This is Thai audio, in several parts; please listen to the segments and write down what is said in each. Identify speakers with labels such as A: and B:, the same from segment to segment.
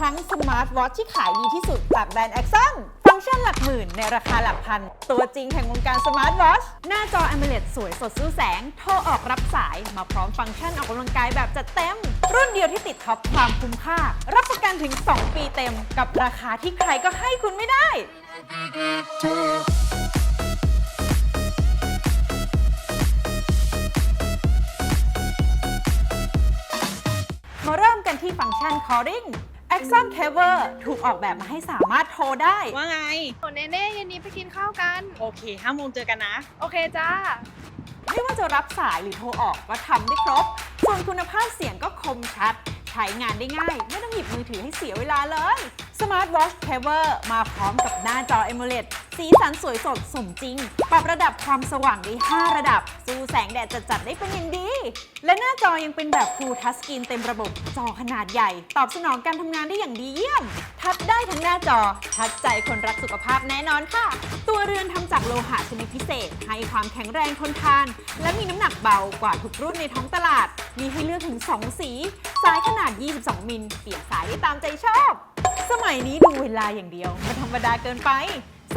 A: ครั้งสมาร์ทวอทที่ขายดีที่สุดจากแบรนด์ Axon ฟังก์ชันหลักหมื่นในราคาหลักพัน ตัวจริงแห่งวงการสมาร์ทวอทหน้าจอ AMOLED สวยสดสู้แสง โทรออกรับสายมาพร้อมฟังก์ชันออกกำลังกายแบบจัดเต็ม รุ่นเดียวที่ติดท็อปความคุ้มค่า รับประกันถึง 2 ปีเต็ม กับราคาที่ใครก็ให้คุณไม่ได้ มาเริ่มกันที่ฟังก์ชัน calling Axon Cover ถูกออกแบบมาให้สามารถโทรได้
B: ว่าไง
C: โอ้เนเน่เย็นนี้ไปกินข้าวกัน
B: โอเคห้าโมงเจอกันนะ
C: โอเคจ้า
A: ไม่ว่าจะรับสายหรือโทรออกก็ทำได้ครบ ส่วนคุณภาพเสียงก็คมชัด ใช้งานได้ง่าย ไม่ต้องหยิบมือถือให้เสียเวลาเลย Smart Watch Cover มาพร้อมกับหน้าจอ AMOLED สีสันสวยสดสมจริง ปรับระดับความสว่างได้ 5 ระดับ สู้แสงแดดจัดๆได้เป็นอย่างดี และหน้าจอยังเป็นแบบ Full Touch Screen เต็มระบบ จอขนาดใหญ่ ตอบสนองการทำงานได้อย่างดีเยี่ยม ทัดได้ทั้งหน้าจอ ทัดใจคนรักสุขภาพแน่นอนค่ะ ตัวเรือนทำจากโลหะชนิดพิเศษ ให้ความแข็งแรงทนทาน และมีน้ำหนักเบากว่าทุกรุ่นในท้องตลาด มีให้เลือกถึง 2 สีสายขนาด 22 มิล เปลี่ยนสายได้ตามใจชอบ สมัยนี้ดูเวลาอย่างเดียว มันธรรมดาเกินไป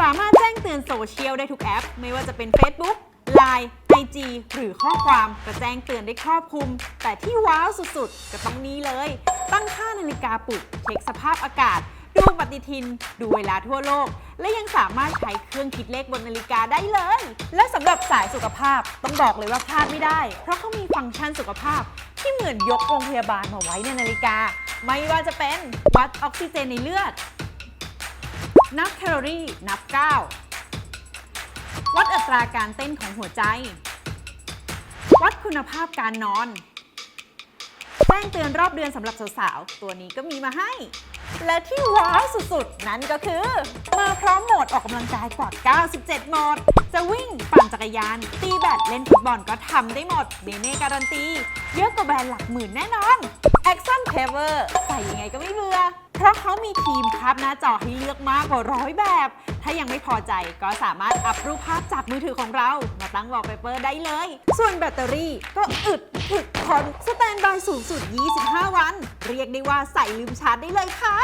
A: สามารถแจ้งเตือนโซเชียลได้ทุกแอป ไม่ว่าจะเป็น Facebook Line IG หรือข้อความก็แจ้งเตือนได้ครอบคลุม แต่ที่ว้าวสุดๆ ก็ต้องนี้เลย ตั้งค่านาฬิกาปลุก เช็คสภาพอากาศ ดูปฏิทิน ดูเวลาทั่วโลก และยังสามารถใช้เครื่องคิดเลขบนนาฬิกาได้เลย และสำหรับสายสุขภาพต้องบอกเลยว่าพลาดไม่ได้ เพราะเขามีฟังก์ชันสุขภาพ ที่เหมือนยกโรงพยาบาลมาไว้ในนาฬิกา ไม่ว่าจะเป็นวัดออกซิเจนในเลือด นับแคลอรี่ นับก้าววัดอัตราการเต้นของหัวใจ วัดคุณภาพการนอน แจ้งเตือนรอบเดือนสำหรับสาวๆ ตัวนี้ก็มีมาให้ และที่ว้าวสุดๆ นั้นก็คือ มาพร้อมโหมดออกกำลังกายกว่า 97 โหมด จะวิ่ง ปั่นจักรยาน ตีแบด เล่นฟุตบอลก็ทำได้หมด เนเน่การันตี เยอะกว่าแบรนด์หลักหมื่นแน่นอน Axon Cover ใส่ยังไงก็ไม่เบื่อ ราะเขามีทีมภาพหน้าจอให้เลือกมากกว่าร้อยแบบ ถ้ายังไม่พอใจก็สามารถอัพรูปภาพจากมือถือของเรา มาตั้งวอลเปเปอร์ได้เลย ส่วนแบตเตอรี่ก็อึดถึกทนสแตนบายสูงสุด 25 วัน เรียกได้ว่าใส่ลืมชาร์จได้เลยค่ะ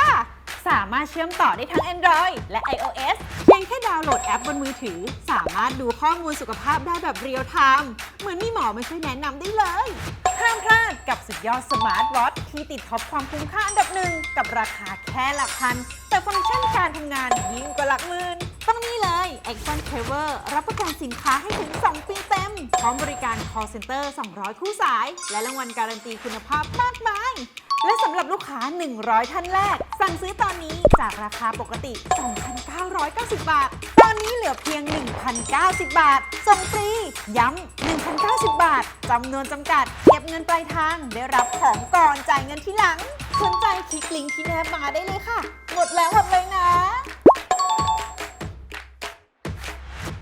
A: สามารถเชื่อมต่อได้ทั้ง Android และ iOS เพียงแค่ดาวน์โหลดแอปบนมือถือ สามารถดูข้อมูลสุขภาพได้แบบเรียลไทม์เหมือนมีหมอมาช่วยแนะนำได้เลย ห้ามพลาดกับสุดยอดสมาร์ทวอทที่ติดท็อปความคุ้มค่าอันดับหนึ่งกับราคาแค่หลักพัน แต่ฟังก์ชันการทำงานยิ่งกว่าหลักหมื่น ต้องนี่เลย Axon Cover รับประกันสินค้าให้ถึง 2 ปีเต็ม พร้อมบริการ call center 200 คู่สาย และรางวัลการันตีคุณภาพมากมาย และสำหรับลูกค้า 100 ท่านแรก สั่งซื้อตอนนี้จากราคาปกติ 2,990 บาท ตอนนี้เหลือเพียง 1,090 บาท ส่งฟรี ย้ำ 1,090 บาท จำนวนจำกัด เก็บเงินปลายทาง ได้รับของก่อนจ่ายเงินทีหลังสนใจคลิกลิงก์ที่แนบมาได้เลยค่ะ หมดแล้วหมดเลยนะ